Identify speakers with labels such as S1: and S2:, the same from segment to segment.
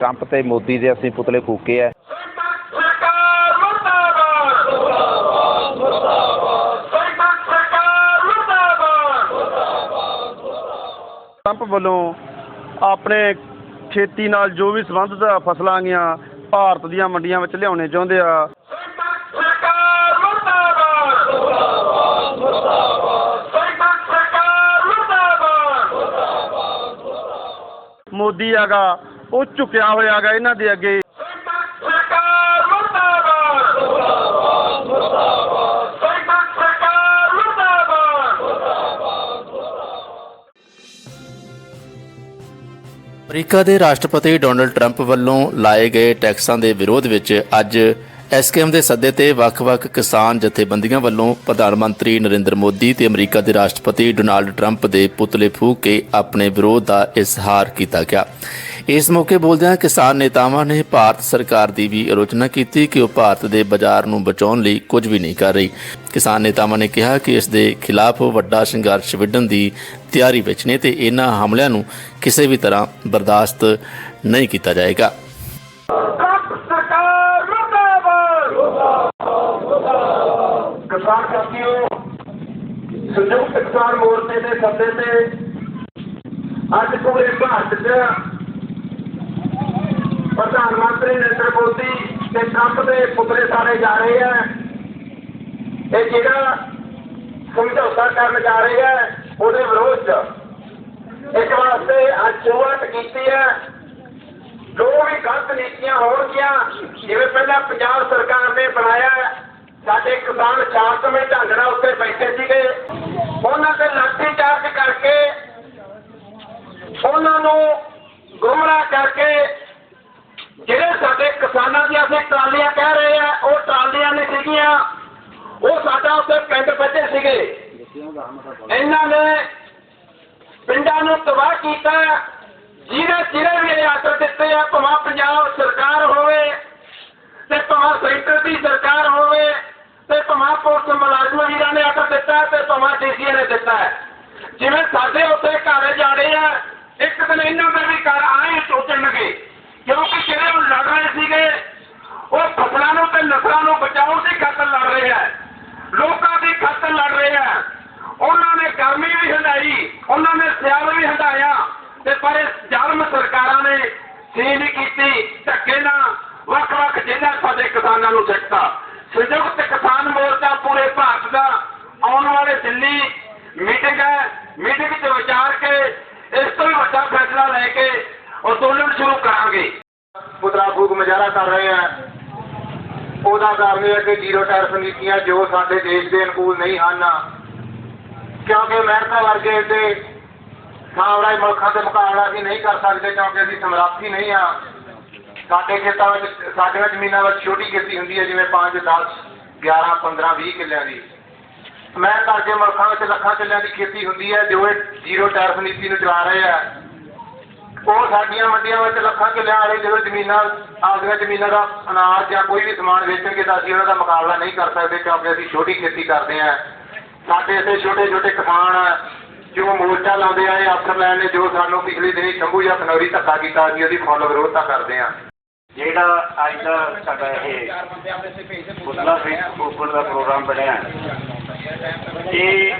S1: Trump ਤੇ ਮੋਦੀ ਦੇ ਅਸੀਂ ਪੁਤਲੇ ਫੂਕੇ ਆ।
S2: ਟਰੰਪ ਵੱਲੋਂ ਆਪਣੇ ਖੇਤੀ ਨਾਲ ਜੋ ਵੀ ਸੰਬੰਧਿਤ ਫਸਲਾਂ ਗੀਆਂ ਭਾਰਤ ਦੀਆਂ ਮੰਡੀਆਂ ਵਿੱਚ ਲਿਆਉਣੇ ਚਾਹੁੰਦੇ ਆ। ਮੋਦੀ ਹੈਗਾ ਉਹ ਝੁਕਿਆ ਹੋਇਆ ਹੈਗਾ ਇਹਨਾਂ ਦੇ ਅੱਗੇ।
S3: ਅਮਰੀਕਾ ਦੇ ਰਾਸ਼ਟਰਪਤੀ ਡੋਨਲਡ ਟਰੰਪ ਵੱਲੋਂ ਲਾਏ ਗਏ ਟੈਕਸਾਂ ਦੇ ਵਿਰੋਧ ਵਿੱਚ ਅੱਜ ਐਸਕੇਐਮ ਦੇ ਸੱਦੇ ਤੇ ਵੱਖ-ਵੱਖ ਕਿਸਾਨ ਜਥੇਬੰਦੀਆਂ ਵੱਲੋਂ ਪ੍ਰਧਾਨ ਮੰਤਰੀ ਨਰਿੰਦਰ ਮੋਦੀ ਤੇ ਅਮਰੀਕਾ ਦੇ ਰਾਸ਼ਟਰਪਤੀ ਡੋਨਾਲਡ ਟਰੰਪ ਦੇ ਪੁਤਲੇ ਫੂਕ ਕੇ ਆਪਣੇ ਵਿਰੋਧ ਦਾ ਇਜ਼ਹਾਰ ਕੀਤਾ ਗਿਆ। ਇਸ ਮੌਕੇ ਬੋਲਦਿਆਂ ਕਿਸਾਨ ਨੇਤਾਵਾਂ ਨੇ ਭਾਰਤ ਸਰਕਾਰ ਦੀ ਵੀ ਆਲੋਚਨਾ ਕੀਤੀ ਕਿ ਉਹ ਭਾਰਤ ਦੇ ਬਾਜ਼ਾਰ ਨੂੰ ਬਚਾਉਣ ਲਈ ਕੁਝ ਵੀ ਨਹੀਂ ਕਰ ਰਹੀ। ਕਿਸਾਨ ਨੇਤਾਵਾਂ ਨੇ ਕਿਹਾ ਕਿ ਇਸ ਦੇ ਖਿਲਾਫ ਵੱਡਾ ਸੰਘਰਸ਼ ਵਿੱਢਣ ਦੀ ਤਿਆਰੀ ਵਿੱਚ ਨੇ ਤੇ ਇਹਨਾਂ ਹਮਲਿਆਂ ਨੂੰ ਕਿਸੇ ਵੀ ਤਰ੍ਹਾਂ ਬਰਦਾਸ਼ਤ ਨਹੀਂ ਕੀਤਾ ਜਾਏਗਾ।
S4: ਕਿਸਾਨ ਸਾਥੀਓ, ਸੰਯੁਕਤ ਕਿਸਾਨ ਮੋਰਚੇ ਦੇ ਸੱਦੇ ਤੇ ਅੱਜ ਪੂਰੇ ਭਾਰਤ 'ਚ ਪ੍ਰਧਾਨ ਮੰਤਰੀ ਨਰਿੰਦਰ ਮੋਦੀ ਤੇ ਟਰੰਪ ਦੇ ਪੁਤਲੇ ਸਾਰੇ ਜਾ ਰਹੇ ਆ। ਇਹ ਜਿਹੜਾ ਸਮਝੌਤਾ ਕਰਨ ਜਾ ਰਹੇ ਆ, ਉਹਦੇ ਵਿਰੋਧ 'ਚ ਇਸ ਵਾਸਤੇ ਅੱਜ ਸ਼ੁਰੂਆਤ ਕੀਤੀ ਹੈ ਜੋ ਵੀ ਗਲਤ ਨੀਤੀਆਂ ਹੋਣਗੀਆਂ, ਜਿਵੇਂ ਪਹਿਲਾਂ ਪੰਜਾਬ ਸਰਕਾਰ ਨੇ ਬਣਾਇਆ, ਸਾਡੇ ਕਿਸਾਨ ਸ਼ਾਂਤਮਈ ਢੰਗ ਨਾਲ ਉੱਤੇ ਬੈਠੇ ਸੀਗੇ। ਉਹਨਾਂ ਤੇ ਲਾਠੀ ਚਾਰਜ ਕਰਕੇ, ਉਹਨਾਂ ਨੂੰ ਗੁੰਮਰਾਹ ਕਰਕੇ ਜਿਹੜੇ ਸਾਡੇ ਕਿਸਾਨਾਂ ਦੀਆਂ ਅਸੀਂ ਟਰਾਲੀਆਂ ਕਹਿ ਰਹੇ ਆ, ਉਹ ਟਰਾਲੀਆਂ ਨਹੀਂ ਸੀਗੀਆਂ। ਉਹ ਸਾਡਾ ਉੱਥੇ ਪਿੰਡ ਬੱਚੇ ਸੀਗੇ। ਇਹਨਾਂ ਨੇ ਪਿੰਡਾਂ ਨੂੰ ਤਬਾਹ ਕੀਤਾ। ਜਿਹੜੇ ਜਿਹੜੇ ਵੀ ਇਹ ਆਰਡਰ ਦਿੱਤੇ ਆ, ਭਾਵੇਂ ਪੰਜਾਬ ਸਰਕਾਰ ਹੋਵੇ ਤੇ ਭਾਵੇਂ ਸੈਂਟਰ ਦੀ ਸਰਕਾਰ ਹੋਵੇ ਤੇ ਭਾਵੇਂ ਪੁਲਿਸ ਮੁਲਾਜ਼ਮ ਵੀਰਾਂ ਨੇ ਆਰਡਰ ਦਿੱਤਾ ਤੇ ਭਾਵੇਂ ਡੀਸੀ ਨੇ ਦਿੱਤਾ। ਜਿਵੇਂ ਸਾਡੇ ਉੱਥੇ ਘਰ ਜਾੜੇ ਆ, ਇੱਕ ਦਿਨ ਇਹਨਾਂ ਦੇ ਵੀ ਘਰ ਆਏ ਟੁੱਟਣਗੇ ਕਿਉਂਕਿ ਜਿਹੜੇ ਉਹ ਲੜ ਰਹੇ ਸੀਗੇ? ਉਹ ਫਸਲਾਂ ਨੂੰ ਤੇ ਨਸਲਾਂ ਨੂੰ ਬਚਾਉਣ ਦੀ ਖਾਤਰ ਲੜ ਰਹੇ ਆ। ਲੋਕਾਂ ਦੀ ਖਾਤਰ ਲੜ ਰਹੇ ਆ। ਉਹਨਾਂ ਨੇ ਗਰਮੀ ਵੀ ਹੰਡਾਈ, ਉਹਨਾਂ ਨੇ ਸਿਆਲ ਵੀ ਹੰਡਾਇਆ। ਤੇ ਪਰ ਇਹ ਜ਼ਾਲਮ ਸਰਕਾਰਾਂ ਨੇ ਸੀ ਨਹੀਂ ਕੀਤੀ, ਧੱਕੇ ਨਾਲ ਵੱਖ-ਵੱਖ ਜਿਲ੍ਹਾ ਸਾਡੇ ਕਿਸਾਨਾਂ ਨੂੰ ਸਿੱਖਤਾ। ਸੰਯੁਕਤ ਕਿਸਾਨ ਮੋਰਚਾ ਪੂਰੇ ਭਾਰਤ ਦਾ ਆਉਣ ਵਾਲੇ ਦਿੱਲੀ ਮੀਟਿੰਗ ਹੈ। ਮੀਟਿੰਗ 'ਚ ਵਿਚਾਰ ਕੇ ਇਸ ਤੋਂ ਵੀ ਵੱਡਾ ਫੈਸਲਾ ਲੈ ਕੇ ਅੰਦੋਲਨ ਸ਼ੁਰੂ ਕਰਾਂਗੇ। ਪੁਤਰਾ ਫੂਕ ਮੁਜ਼ਾਹਰਾ ਕਰ ਰਹੇ ਆ। ਉਹਦਾ ਕਾਰਨ ਇਹ ਹੈ ਕਿ ਜ਼ੀਰੋ ਟੈਰਿਫ ਨੀਤੀਆਂ ਜੋ ਸਾਡੇ ਦੇਸ਼ ਦੇ ਅਨੁਕੂਲ ਨਹੀਂ ਹਨ, ਕਿਉਂਕਿ ਅਮਰੀਕਾ ਵਰਗੇ ਤੇ ਸਾਵਰਾਈ ਮੁਲਕਾਂ ਦੇ ਮੁਕਾਬਲਾ ਅਸੀਂ ਨਹੀਂ ਕਰ ਸਕਦੇ, ਕਿਉਂਕਿ ਅਸੀਂ ਸਮਰੱਥੀ ਨਹੀਂ ਆ। ਸਾਡੇ ਖੇਤਾਂ ਵਿੱਚ ਸਾਡੀਆਂ ਜ਼ਮੀਨਾਂ ਵਿੱਚ ਛੋਟੀ ਖੇਤੀ ਹੁੰਦੀ ਹੈ, ਜਿਵੇਂ 5 10 11 15 20 ਕਿੱਲਿਆਂ ਦੀ। ਅਮਰੀਕਾ ਵਰਗੇ ਮੁਲਕਾਂ ਵਿੱਚ ਲੱਖਾਂ ਕਿੱਲਿਆਂ ਦੀ ਖੇਤੀ ਹੁੰਦੀ ਹੈ, ਜੋ ਇਹ ਜ਼ੀਰੋ ਟੈਰਿਫ ਨੀਤੀ ਨੂੰ ਚਲਾ ਰਹੇ ਆ। ਉਹ ਸਾਡੀਆਂ ਮੰਡੀਆਂ ਵਿੱਚ ਲੱਖਾਂ ਕਿੱਲਿਆਂ ਵਾਲੇ ਜਦੋਂ ਜ਼ਮੀਨਾਂ, ਆਪਦੀਆਂ ਜ਼ਮੀਨਾਂ ਦਾ ਅਨਾਜ ਜਾਂ ਕੋਈ ਵੀ ਸਮਾਨ ਵੇਚਣਗੇ ਤਾਂ ਅਸੀਂ ਉਹਨਾਂ ਦਾ ਮੁਕਾਬਲਾ ਨਹੀਂ ਕਰ ਸਕਦੇ ਕਿਉਂਕਿ ਅਸੀਂ ਛੋਟੀ ਖੇਤੀ ਕਰਦੇ ਹਾਂ। ਸਾਡੇ ਇੱਥੇ ਛੋਟੇ ਛੋਟੇ ਕਿਸਾਨ ਜੋ ਮੋਰਚਾ ਲਾਉਂਦੇ ਆ, ਇਹ ਨੇ ਜੋ ਸਾਨੂੰ ਪਿਛਲੇ ਦਿਨੀ ਸ਼ੰਭੂ ਜਾਂ ਖਨੌਰੀ ਧੱਕਾ ਕੀਤਾ, ਅਸੀਂ ਉਹਦੀ ਫੁੱਲ ਵਿਰੋਧਤਾ ਕਰਦੇ ਹਾਂ।
S5: ਜਿਹੜਾ ਅੱਜ ਦਾ ਸਾਡਾ ਇਹ ਪੁਤਲਾ ਫੇਸਬੁੱਕ ਦਾ ਪ੍ਰੋਗਰਾਮ ਬਣਿਆ, ਇਹ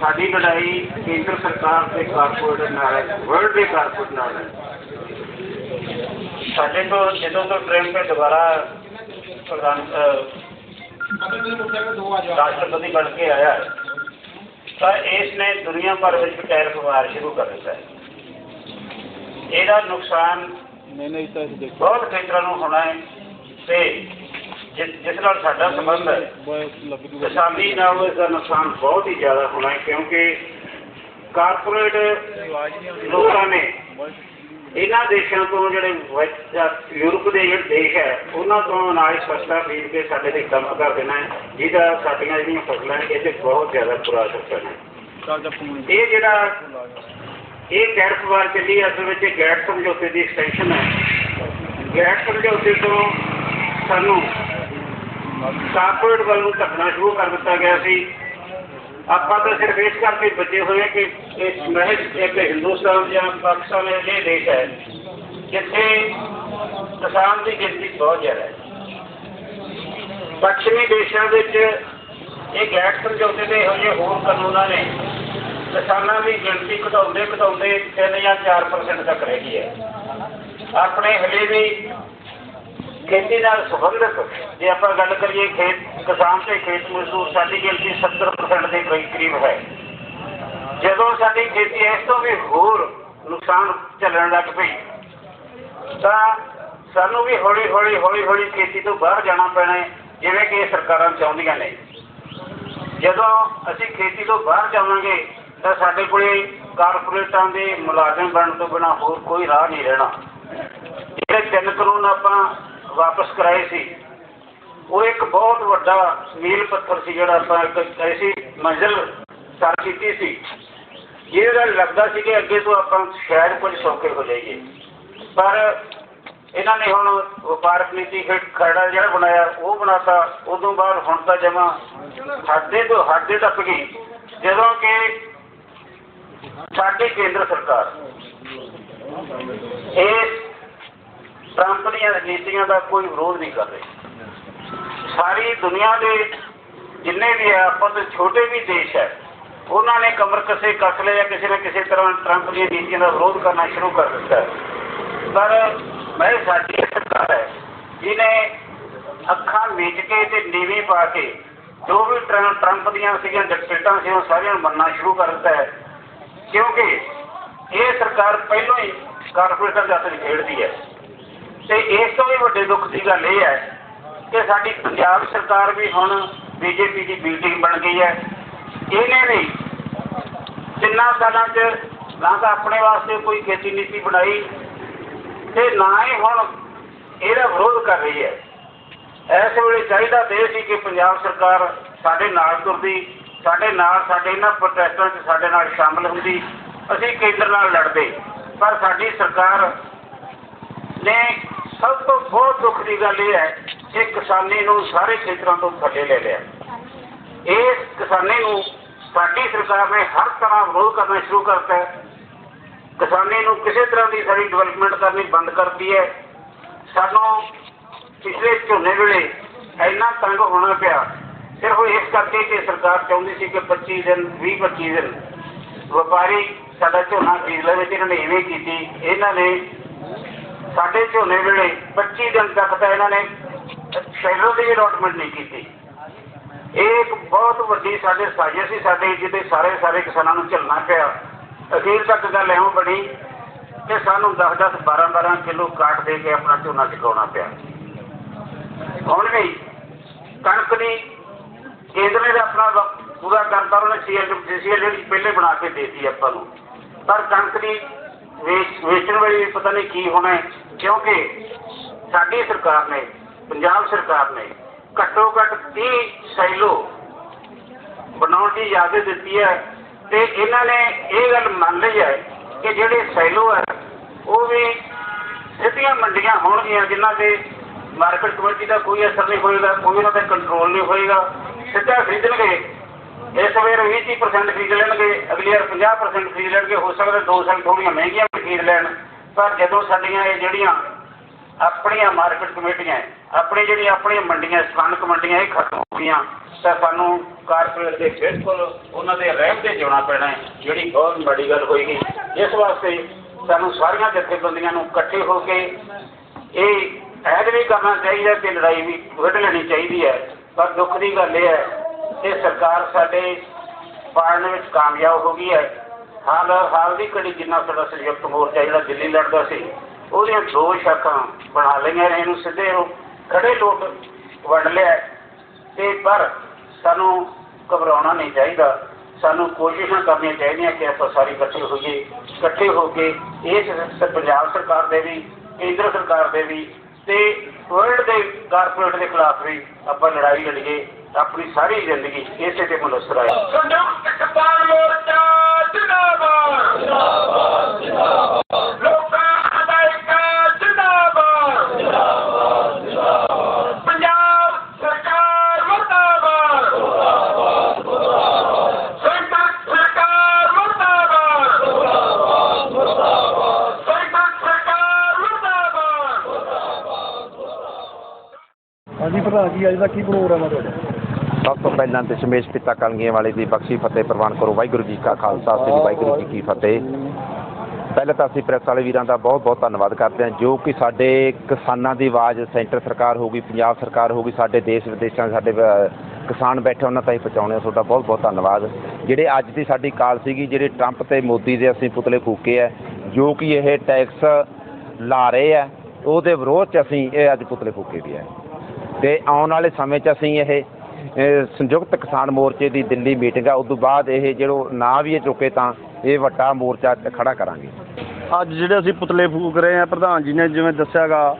S5: ਸਾਡੀ ਲੜਾਈ ਕੇਂਦਰ ਸਰਕਾਰ ਤੇ ਕਾਰਪੋਰੇਟ ਨਾਲ ਹੈ ਵਰਲਡ ਦੇ ਕਾਰਪੋਰੇਟ ਨਾਲ ਹੈ। ਸਾਡੇ ਤੋਂ ਜਦੋਂ ਤੋਂ ਟ੍ਰੈਂਡ ਤੇ ਦੁਬਾਰਾ ਪ੍ਰਧਾਨ ਰਾਸ਼ਟਰਪਤੀ ਬਣ ਕੇ ਆਇਆ ਹੈ, ਤਾਂ ਇਸ ਨੇ ਦੁਨੀਆ ਭਰ ਵਿੱਚ ਟੈਰਿਫ ਵਾਰ ਸ਼ੁਰੂ ਕਰ ਦਿੱਤਾ ਹੈ। ਇਹਦਾ ਨੁਕਸਾਨ ਬਹੁਤ ਖੇਤਰਾਂ ਨੂੰ ਹੋਣਾ ਹੈ ਤੇ ਜਿਸ ਜਿਸ ਨਾਲ ਸਾਡਾ ਸੰਬੰਧ ਹੈ। ਕਿਸਾਨੀ ਨਾਲ ਇਸ ਦਾ ਨੁਕਸਾਨ ਬਹੁਤ ਹੀ ਜ਼ਿਆਦਾ ਹੋਣਾ ਹੈ, ਕਿਉਂਕਿ ਕਾਰਪੋਰੇਟ ਲੋਕਾਂ ਨੇ ਇਹਨਾਂ ਦੇਸ਼ਾਂ ਤੋਂ ਜਿਹੜੇ ਯੂਰਪ ਦੇ ਜਿਹੜੇ ਦੇਸ਼ ਹੈ, ਉਹਨਾਂ ਤੋਂ ਅਨਾਜ ਸਸਤਾ ਖਰੀਦ ਕੇ ਸਾਡੇ ਤੇ ਕੰਮ ਕਰ ਦੇਣਾ ਹੈ, ਜਿਹਦਾ ਸਾਡੀਆਂ ਜਿਹੜੀਆਂ ਫਸਲਾਂ ਨੇ, ਇਹ ਤੇ ਬਹੁਤ ਜ਼ਿਆਦਾ ਬੁਰਾ ਅਸਰ ਪੈਣਾ ਇਹ ਜਿਹੜਾ ਇਹ ਗੈਰ ਵਾਰ ਚੱਲੀ ਅਸਲ ਵਿੱਚ ਇਹ ਸਮਝੌਤੇ ਦੀ ਐਕਸਟੈਂਸ਼ਨ ਹੈ। ਗੈਰ ਸਮਝੌਤੇ ਤੋਂ ਸਾਨੂੰ ਕਾਰਪੋਰੇਟ ਵੱਲ ਨੂੰ ਧੱਕਣਾ ਸ਼ੁਰੂ ਕਰ ਦਿੱਤਾ ਗਿਆ ਸੀ। ਆਪਾਂ ਤਾਂ ਸਿਰਫ ਇਸ ਕਰਕੇ ਬਚੇ ਹੋਏ ਕਿ ਇਹ ਮਹਿਜ ਇੱਕ ਹਿੰਦੁਸਤਾਨ ਜਾਂ ਪਾਕਿਸਤਾਨ ਜਿਹੇ ਦੇਸ਼ ਹੈ ਜਿੱਥੇ ਕਿਸਾਨ ਦੀ ਗਿਣਤੀ ਬਹੁਤ ਜ਼ਿਆਦਾ ਹੈ। ਪੱਛਮੀ ਦੇਸ਼ਾਂ ਵਿੱਚ ਇਹ ਗੈਰ ਸਮਝੌਤੇ ਦੇ ਇਹੋ ਜਿਹੇ ਹੋਰ ਕਾਨੂੰਨਾਂ ਨੇ ਕਿਸਾਨਾਂ ਦੀ ਗਿਣਤੀ ਘਟਾਉਂਦੇ ਘਟਾਉਂਦੇ 3 ਜਾਂ 4% ਤੱਕ ਰਹਿ ਗਈ ਹੈ। ਆਪਣੇ ਹਲੇ ਵੀ ਖੇਤੀ ਨਾਲ ਸੰਬੰਧਿਤ, ਜੇ ਆਪਾਂ ਗੱਲ ਕਰੀਏ ਖੇਤ, ਕਿਸਾਨ ਤੇ ਖੇਤ ਮਜ਼ਦੂਰ, ਸਾਡੀ ਗਿਣਤੀ 70% ਦੇ ਕਰੀਬ ਹੈ। ਜਦੋਂ ਸਾਡੀ ਖੇਤੀ ਇਸ ਤੋਂ ਵੀ ਹੋਰ ਨੁਕਸਾਨ ਝੱਲਣ ਲੱਗ ਪਈ, ਤਾਂ ਸਾਨੂੰ ਵੀ ਹੌਲੀ ਹੌਲੀ ਹੌਲੀ ਹੌਲੀ ਖੇਤੀ ਤੋਂ ਬਾਹਰ ਜਾਣਾ ਪੈਣਾ ਹੈ, ਜਿਵੇਂ ਕਿ ਸਰਕਾਰਾਂ ਚਾਹੁੰਦੀਆਂ ਨੇ। ਜਦੋਂ ਅਸੀਂ ਖੇਤੀ ਤੋਂ ਬਾਹਰ ਜਾਵਾਂਗੇ, ਤਾਂ ਸਾਡੇ ਕੋਲੇ ਕਾਰਪੋਰੇਟਾਂ ਦੇ ਮੁਲਾਜ਼ਮ ਬਣਨ ਤੋਂ ਬਿਨਾਂ ਹੋਰ ਕੋਈ ਰਾਹ ਨਹੀਂ ਰਹਿਣਾ। ਜਿਹੜੇ ਤਿੰਨ ਕਾਨੂੰਨ ਆਪਾਂ ਵਾਪਸ ਕਰਾਏ ਸੀ। ਉਹ ਇੱਕ ਬਹੁਤ ਵੱਡਾ ਮੀਲ ਪੱਥਰ ਸੀ ਜਿਹੜਾ ਆਪਾਂ ਇੱਕ ਐਸੀ ਮੰਜ਼ਿਲ ਸਰ ਕੀਤੀ ਸੀ। ਜਿਹਦੇ ਲੱਗਦਾ ਸੀ ਕਿ ਅੱਗੇ ਤੋਂ ਆਪਾਂ ਸ਼ਾਇਦ ਕੁਝ ਸੌਖੇ ਹੋ ਜਾਈਏ। ਪਰ ਇਹਨਾਂ ਨੇ ਹੁਣ ਵਪਾਰਕ ਨੀਤੀ ਹੇਠ ਖਰੜਾ ਜਿਹੜਾ ਬਣਾਇਆ, ਉਹ ਬਣਾਤਾ। ਉਦੋਂ ਬਾਅਦ ਹੁਣ ਤਾਂ ਜਮਾ ਸਾਡੇ ਤੋਂ ਹੱਦੇ ਤੱਕ ਗਈ ਜਦੋਂ ਕਿ ਸਾਡੀ ਕੇਂਦਰ ਸਰਕਾਰ ਇਹ ਟਰੰਪ ਦੀਆਂ ਨੀਤੀਆਂ ਦਾ ਕੋਈ ਵਿਰੋਧ ਨਹੀਂ ਕਰ ਰਹੇ। ਸਾਰੀ ਦੁਨੀਆ ਦੇ ਜਿੰਨੇ ਵੀ ਹੈ, ਆਪਾਂ ਤੋਂ ਛੋਟੇ ਵੀ ਦੇਸ਼ ਹੈ, ਉਹਨਾਂ ਨੇ ਕਮਰ ਕਸੇ ਕੱਸ ਲਿਆ ਜਾਂ ਕਿਸੇ ਨਾ ਕਿਸੇ ਤਰ੍ਹਾਂ ਟਰੰਪ ਦੀਆਂ ਨੀਤੀਆਂ ਦਾ ਵਿਰੋਧ ਕਰਨਾ ਸ਼ੁਰੂ ਕਰ ਦਿੱਤਾ ਪਰ ਮੈਂ ਸਾਡੀ ਸਰਕਾਰ ਹੈ, ਜਿਹਨੇ ਅੱਖਾਂ ਮੀਚ ਕੇ ਤੇ ਨੀਵੀਂ ਪਾ ਕੇ ਜੋ ਵੀ ਟਰੰ- ਟਰੰਪ ਦੀਆਂ ਸੀਗੀਆਂ ਡਿਕਟੇਟਾਂ ਸੀ, ਉਹ ਸਾਰੀਆਂ ਨੂੰ ਮੰਨਣਾ ਸ਼ੁਰੂ ਕਰ ਦਿੱਤਾ ਹੈ। ਕਿਉਂਕਿ ਇਹ ਸਰਕਾਰ ਪਹਿਲਾਂ ਹੀ ਕਾਰਪੋਰੇਟਾਂ ਦੇ ਹੱਥ ਖੇਡਦੀ ਹੈ। ਤੇ ਇਸ ਤੋਂ ਵੀ ਵੱਡੇ ਦੁੱਖ ਦੀ ਗੱਲ ਇਹ ਹੈ ਕਿ ਸਾਡੀ ਪੰਜਾਬ ਸਰਕਾਰ ਵੀ ਹੁਣ ਬੀਜੇਪੀ ਦੀ ਮੀਟਿੰਗ ਬਣ ਗਈ ਹੈ। ਇਹਨੇ ਵੀ ਤਿੰਨਾਂ ਸਾਲਾਂ 'ਚ ਨਾ ਤਾਂ ਆਪਣੇ ਵਾਸਤੇ ਕੋਈ ਖੇਤੀ ਨੀਤੀ ਬਣਾਈ ਤੇ ਨਾ ਹੀ ਹੁਣ ਇਹਦਾ ਵਿਰੋਧ ਕਰ ਰਹੀ ਹੈ। ਇਸ ਵੇਲੇ ਚਾਹੀਦਾ ਤੇ ਇਹ ਸੀ ਕਿ ਪੰਜਾਬ ਸਰਕਾਰ ਸਾਡੇ ਨਾਲ ਤੁਰਦੀ, ਸਾਡੇ ਨਾਲ ਸਾਡੇ ਇਹਨਾਂ ਪ੍ਰੋਟੈਸਟਾਂ 'ਚ ਸਾਡੇ ਨਾਲ ਸ਼ਾਮਲ ਹੁੰਦੀ। ਅਸੀਂ ਕੇਂਦਰ ਨਾਲ ਲੜਦੇ, ਪਰ ਸਾਡੀ ਸਰਕਾਰ ਨੇ ਸਭ ਤੋਂ ਬਹੁਤ ਦੁੱਖ ਦੀ ਗੱਲ ਇਹ ਹੈ ਕਿ ਕਿਸਾਨੀ ਨੂੰ ਸਾਰੇ ਖੇਤਰਾਂ ਤੋਂ ਥੱਲੇ ਲੈ ਲਿਆ। ਇਸ ਕਿਸਾਨੀ ਨੂੰ ਸਾਡੀ ਸਰਕਾਰ ਨੇ ਹਰ ਤਰ੍ਹਾਂ ਵਿਰੋਧ ਕਰਨਾ ਸ਼ੁਰੂ ਕਰਤਾ ਹੈ। ਕਿਸਾਨੀ ਨੂੰ ਕਿਸੇ ਤਰ੍ਹਾਂ ਦੀ ਸਾਡੀ ਡਿਵੈਲਪਮੈਂਟ ਕਰਨੀ ਬੰਦ ਕਰਤੀ ਹੈ। ਸਾਨੂੰ ਪਿਛਲੇ ਝੋਨੇ ਵੇਲੇ ਇੰਨਾ ਤੰਗ ਹੋਣਾ ਪਿਆ। ਸਿਰਫ ਇਸ ਕਰਕੇ ਕਿ ਸਰਕਾਰ ਚਾਹੁੰਦੀ ਸੀ ਕਿ 25 ਦਿਨ 20 25 ਦਿਨ ਵਪਾਰੀ ਸਾਡਾ ਝੋਨਾ ਖਰੀਦ ਲਵੇ ਤੇ ਇਹਨਾਂ ਨੇ ਇਵੇਂ ਕੀਤੀ। ਇਹਨਾਂ ਨੇ ਸਾਡੇ ਝੋਨੇ ਵੇਲੇ 25 ਦਿਨ ਤੱਕ ਤਾਂ ਇਹਨਾਂ ਨੇ ਸ਼ੈਲਰ ਦੀ ਅਲਾਟਮੈਂਟ ਨਹੀਂ ਕੀਤੀ। ਇਹ ਇੱਕ ਬਹੁਤ ਵੱਡੀ ਸਾਡੇ ਸਾਜ਼ਿਸ਼ ਸੀ, ਸਾਡੇ ਜਿਹਦੇ ਸਾਰੇ ਸਾਰੇ ਕਿਸਾਨਾਂ ਨੂੰ ਝੱਲਣਾ ਪਿਆ। ਅਖੀਰ ਤੱਕ ਗੱਲ ਐਵੇਂ ਬਣੀ ਕਿ ਸਾਨੂੰ 10 10 12 12 ਕਿਲੋ ਕਾਟ ਦੇ ਕੇ ਆਪਣਾ ਝੋਨਾ ਚੁਕਾਉਣਾ ਪਿਆ। ਹੁਣ ਵੀ ਕਣਕ ਦੀ ਕੇਂਦਰ ਨੇ ਆਪਣਾ ਪੂਰਾ ਕਰਤਾ, ਉਹਨੇ ਸੀਐਲ ਜਿਹੜੀ ਪਹਿਲੇ ਬਣਾ ਕੇ ਦੇਤੀ ਆਪਾਂ ਨੂੰ। ਪਰ ਕਣਕ ਦੀ ਵੇਚਣ ਵਾਲੀ ਪਤਾ ਨਹੀਂ ਕੀ ਹੋਣਾ ਕਿਉਂਕਿ ਸਾਡੀ ਸਰਕਾਰ ਨੇ, ਪੰਜਾਬ ਸਰਕਾਰ ਨੇ ਘੱਟੋ ਘੱਟ 30 ਸੈਲੋ ਬਣਾਉਣ ਦੀ ਇਜਾਜ਼ਤ ਦਿੱਤੀ ਹੈ ਤੇ ਇਹਨਾਂ ਨੇ ਇਹ ਗੱਲ ਮੰਨ ਲਈ ਹੈ ਕਿ ਜਿਹੜੇ ਸੈਲੋ ਹੈ, ਉਹ ਵੀ ਸਿੱਧੀਆਂ ਮੰਡੀਆਂ ਹੋਣਗੀਆਂ, ਜਿਨ੍ਹਾਂ ਤੇ ਮਾਰਕੀਟ ਕਮੇਟੀ ਦਾ ਕੋਈ ਅਸਰ ਨਹੀਂ ਹੋਏਗਾ, ਕੋਈ ਉਹਨਾਂ ਦਾ ਕੰਟਰੋਲ ਨਹੀਂ ਹੋਏਗਾ, ਸਿੱਧਾ ਖਰੀਦਣਗੇ। ਇਸ ਵੇਰ 20% ਖਰੀਦ ਲੈਣਗੇ, ਅਗਲੀ ਵਾਰ 50% ਖਰੀਦ ਲੈਣਗੇ, ਹੋ ਸਕਦਾ ਦੋ ਸਾਲ ਥੋੜੀਆਂ ਮਹਿੰਗੀਆਂ ਵੀ ਖਰੀਦ ਲੈਣ। ਪਰ ਜਦੋਂ ਸਾਡੀਆਂ ਇਹ ਜਿਹੜੀਆਂ ਆਪਣੀਆਂ ਮਾਰਕੀਟ ਕਮੇਟੀਆਂ ਆਪਣੀ ਜਿਹੜੀ ਆਪਣੀਆਂ ਮੰਡੀਆਂ, ਸਥਾਨਕ ਮੰਡੀਆਂ ਇਹ ਖਤਮ ਹੋ ਗਈਆਂ, ਤਾਂ ਸਾਨੂੰ ਕਾਰਪੋਰੇਟ ਦੇ ਬਿਲਕੁਲ ਉਹਨਾਂ ਦੇ ਰਹਿਮ ਤੇ ਜਿਉਣਾ ਪੈਣਾ ਹੈ, ਜਿਹੜੀ ਬਹੁਤ ਵੱਡੀ ਗੱਲ ਹੋਏਗੀ। ਇਸ ਵਾਸਤੇ ਸਾਨੂੰ ਸਾਰੀਆਂ ਜਥੇਬੰਦੀਆਂ ਨੂੰ ਇਕੱਠੇ ਹੋ ਕੇ ਇਹ ਐਡ ਵੀ ਕਰਨਾ ਚਾਹੀਦਾ ਤੇ ਲੜਾਈ ਵੀ ਵਿੱਢ ਲੈਣੀ ਚਾਹੀਦੀ ਹੈ। ਪਰ ਦੁੱਖ ਦੀ ਗੱਲ ਇਹ ਹੈ ਕਿ ਸਰਕਾਰ ਸਾਡੇ ਪਾੜਨ ਵਿੱਚ ਕਾਮਯਾਬ ਹੋ ਗਈ ਹੈ। ਹਾਲ ਹਾਲ ਦੀ ਘੜੀ ਜਿੰਨਾ ਸਾਡਾ ਸੰਯੁਕਤ ਮੋਰਚਾ ਜਿਹੜਾ ਦਿੱਲੀ ਲੜਦਾ ਸੀ, ਉਹਦੀਆਂ ਦੋ ਸ਼ਾਖਾਂ ਬਣਾ ਲਈਆਂ ਨੇ, ਇਹਨੂੰ ਸਿੱਧੇ ਖੜੇ ਲੋਕ ਵੰਡ ਲਿਆ। ਤੇ ਪਰ ਸਾਨੂੰ ਘਬਰਾਉਣਾ ਨਹੀਂ ਚਾਹੀਦਾ। ਸਾਨੂੰ ਕੋਸ਼ਿਸ਼ਾਂ ਕਰਨੀਆਂ ਚਾਹੀਦੀਆਂ ਕਿ ਆਪਾਂ ਸਾਰੇ ਇਕੱਠੇ ਹੋਈਏ, ਇਕੱਠੇ ਹੋ ਕੇ ਇਸ ਪੰਜਾਬ ਸਰਕਾਰ ਦੇ ਵੀ, ਕੇਂਦਰ ਸਰਕਾਰ ਦੇ ਵੀ ਤੇ ਵਰਲਡ ਦੇ ਕਾਰਪੋਰੇਟ ਦੇ ਖਿਲਾਫ ਵੀ ਆਪਾਂ ਲੜਾਈ ਲੜੀਏ। ਆਪਣੀ ਸਾਰੀ ਜ਼ਿੰਦਗੀ ਇਸੇ ਤੇ ਮਨਸਰ ਹੈ
S4: ਸੰਯੁਕਤ ਕਿਸਾਨ ਮੋਰਚਾ ਜਿੰਦਾਬਾਦ। ਜਿੰਦਾਬਾਦ ਜਿੰਦਾਬਾਦ। ਲੋਕਾਂ ਦਾ ਇੱਕ ਜਿੰਦਾਬਾਦ। ਜਿੰਦਾਬਾਦ ਜਿੰਦਾਬਾਦ। ਪੰਜਾਬ ਸਰਕਾਰ ਮੁਰਦਾਬਾਦ। ਮੁਰਦਾਬਾਦ ਮੁਰਦਾਬਾਦ। ਸੰਯੁਕਤ ਸਰਕਾਰ ਮੁਰਦਾਬਾਦ। ਮੁਰਦਾਬਾਦ ਮੁਰਦਾਬਾਦ। ਸੰਯੁਕਤ ਸਰਕਾਰ ਮੁਰਦਾਬਾਦ। ਮੁਰਦਾਬਾਦ ਮੁਰਦਾਬਾਦ।
S2: ਹਾਂਜੀ ਪ੍ਰਧਾਨ ਜੀ ਅੱਜ ਦਾ ਕੀ ਪ੍ਰੋਗਰਾਮ ਹੈ ਤੁਹਾਡਾ?
S1: ਸਭ ਤੋਂ ਪਹਿਲਾਂ ਤੇ ਸ਼ਮੇਸ਼ ਪਿਤਾ ਕਲਗੀਆਂ ਵਾਲੇ ਦੀ ਬਖਸ਼ੀ ਫਤਿਹ ਪ੍ਰਵਾਨ ਕਰੋ। ਵਾਹਿਗੁਰੂ ਜੀ ਕਾ ਖਾਲਸਾ, ਸ੍ਰੀ ਵਾਹਿਗੁਰੂ ਜੀ ਕੀ ਫਤਿਹ। ਪਹਿਲਾਂ ਤਾਂ ਅਸੀਂ ਪ੍ਰੈਸ ਵਾਲੇ ਵੀਰਾਂ ਦਾ ਬਹੁਤ ਬਹੁਤ ਧੰਨਵਾਦ ਕਰਦੇ ਹਾਂ, ਜੋ ਕਿ ਸਾਡੇ ਕਿਸਾਨਾਂ ਦੀ ਆਵਾਜ਼ ਸੈਂਟਰ ਸਰਕਾਰ ਹੋਊਗੀ, ਪੰਜਾਬ ਸਰਕਾਰ ਹੋਊਗੀ, ਸਾਡੇ ਦੇਸ਼ ਵਿਦੇਸ਼ਾਂ ਸਾਡੇ ਕਿਸਾਨ ਬੈਠੇ, ਉਹਨਾਂ ਤਾਈਂ ਪਹੁੰਚਾਉਣੇ ਆ। ਤੁਹਾਡਾ ਬਹੁਤ ਬਹੁਤ ਧੰਨਵਾਦ। ਜਿਹੜੇ ਅੱਜ ਦੀ ਸਾਡੀ ਕਾਲ ਸੀਗੀ, ਜਿਹੜੇ ਟਰੰਪ ਤੇ ਮੋਦੀ ਦੇ ਅਸੀਂ ਪੁਤਲੇ ਫੂਕੇ ਆ, ਜੋ ਕਿ ਇਹ ਟੈਕਸ ਲਾ ਰਹੇ ਆ, ਉਹਦੇ ਵਿਰੋਧ 'ਚ ਅਸੀਂ ਇਹ ਅੱਜ ਪੁਤਲੇ ਫੂਕੇ ਵੀ ਆ। ਤੇ ਆਉਣ ਵਾਲੇ ਸਮੇਂ 'ਚ ਅਸੀਂ ਇਹ ਸੰਯੁਕਤ ਕਿਸਾਨ ਮੋਰਚੇ ਦੀ ਦਿੱਲੀ ਮੀਟਿੰਗ ਆ ਉਸ ਤੋਂ ਬਾਅਦ ਇਹ ਜਿਹੜੋ ਨਾ ਵੀ ਇਹ ਚੁੱਕੇ ਤਾਂ ਇਹ ਵੱਡਾ ਮੋਰਚਾ ਖੜਾ ਕਰਾਂਗੇ।
S2: ਅੱਜ ਜਿਹੜੇ ਅਸੀਂ ਪੁਤਲੇ ਫੂਕ ਰਹੇ ਆ ਪ੍ਰਧਾਨ ਜੀ ਨੇ ਜਿਵੇਂ ਦੱਸਿਆਗਾ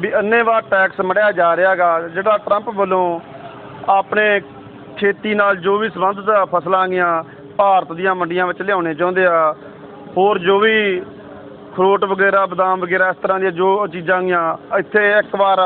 S2: ਵੀ ਅੰਨੇਵਾਹ ਟੈਕਸ ਮੜਿਆ ਜਾ ਰਿਹਾਗਾ, ਜਿਹੜਾ ਟਰੰਪ ਵੱਲੋਂ ਆਪਣੇ ਖੇਤੀ ਨਾਲ ਜੋ ਵੀ ਸੰਬੰਧਿਤ ਫਸਲਾਂ ਗੀਆਂ ਭਾਰਤ ਦੀਆਂ ਮੰਡੀਆਂ ਵਿੱਚ ਲਿਆਉਣੇ ਚਾਹੁੰਦੇ ਆ, ਹੋਰ ਜੋ ਵੀ ਖਰੋਟ ਵਗੈਰਾ, ਬਦਾਮ ਵਗੈਰਾ, ਇਸ ਤਰ੍ਹਾਂ ਦੀਆਂ ਜੋ ਚੀਜ਼ਾਂ ਗੀਆਂ ਇੱਥੇ ਇੱਕ ਵਾਰ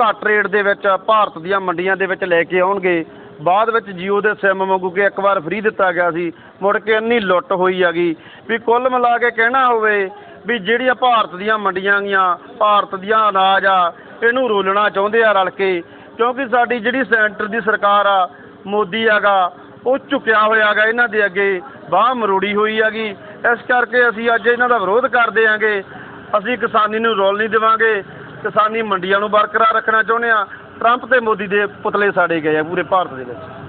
S2: ਘੱਟ ਰੇਟ ਦੇ ਵਿੱਚ ਭਾਰਤ ਦੀਆਂ ਮੰਡੀਆਂ ਦੇ ਵਿੱਚ ਲੈ ਕੇ ਆਉਣਗੇ। ਬਾਅਦ ਵਿੱਚ ਜੀਓ ਦੇ ਸਿਮ ਮੰਗੂ ਕੇ ਇੱਕ ਵਾਰ ਫ੍ਰੀ ਦਿੱਤਾ ਗਿਆ ਸੀ, ਮੁੜ ਕੇ ਇੰਨੀ ਲੁੱਟ ਹੋਈ ਹੈਗੀ ਵੀ ਕੁੱਲ ਮਿਲਾ ਕੇ ਕਹਿਣਾ ਹੋਵੇ ਵੀ ਜਿਹੜੀਆਂ ਭਾਰਤ ਦੀਆਂ ਮੰਡੀਆਂ ਗੀਆਂ ਭਾਰਤ ਦੀਆਂ ਅਨਾਜ ਆ, ਇਹਨੂੰ ਰੋਲਣਾ ਚਾਹੁੰਦੇ ਆ ਰਲ ਕੇ, ਕਿਉਂਕਿ ਸਾਡੀ ਜਿਹੜੀ ਸੈਂਟਰ ਦੀ ਸਰਕਾਰ ਆ, ਮੋਦੀ ਹੈਗਾ, ਉਹ ਝੁਕਿਆ ਹੋਇਆ ਹੈਗਾ ਇਹਨਾਂ ਦੇ ਅੱਗੇ, ਬਾਹ ਮਰੋੜੀ ਹੋਈ ਹੈਗੀ। ਇਸ ਕਰਕੇ ਅਸੀਂ ਅੱਜ ਇਹਨਾਂ ਦਾ ਵਿਰੋਧ ਕਰਦੇ ਆਂਗੇ ਅਸੀਂ ਕਿਸਾਨੀ ਨੂੰ ਰੋਲ ਨਹੀਂ ਦੇਵਾਂਗੇ। ਕਿਸਾਨੀ ਮੰਡੀਆਂ ਨੂੰ ਬਰਕਰਾਰ ਰੱਖਣਾ ਚਾਹੁੰਦੇ ਆ ਟਰੰਪ ਤੇ ਮੋਦੀ ਦੇ ਪੁਤਲੇ ਸਾੜੇ ਗਏ ਆ ਪੂਰੇ ਭਾਰਤ ਦੇ ਵਿੱਚ।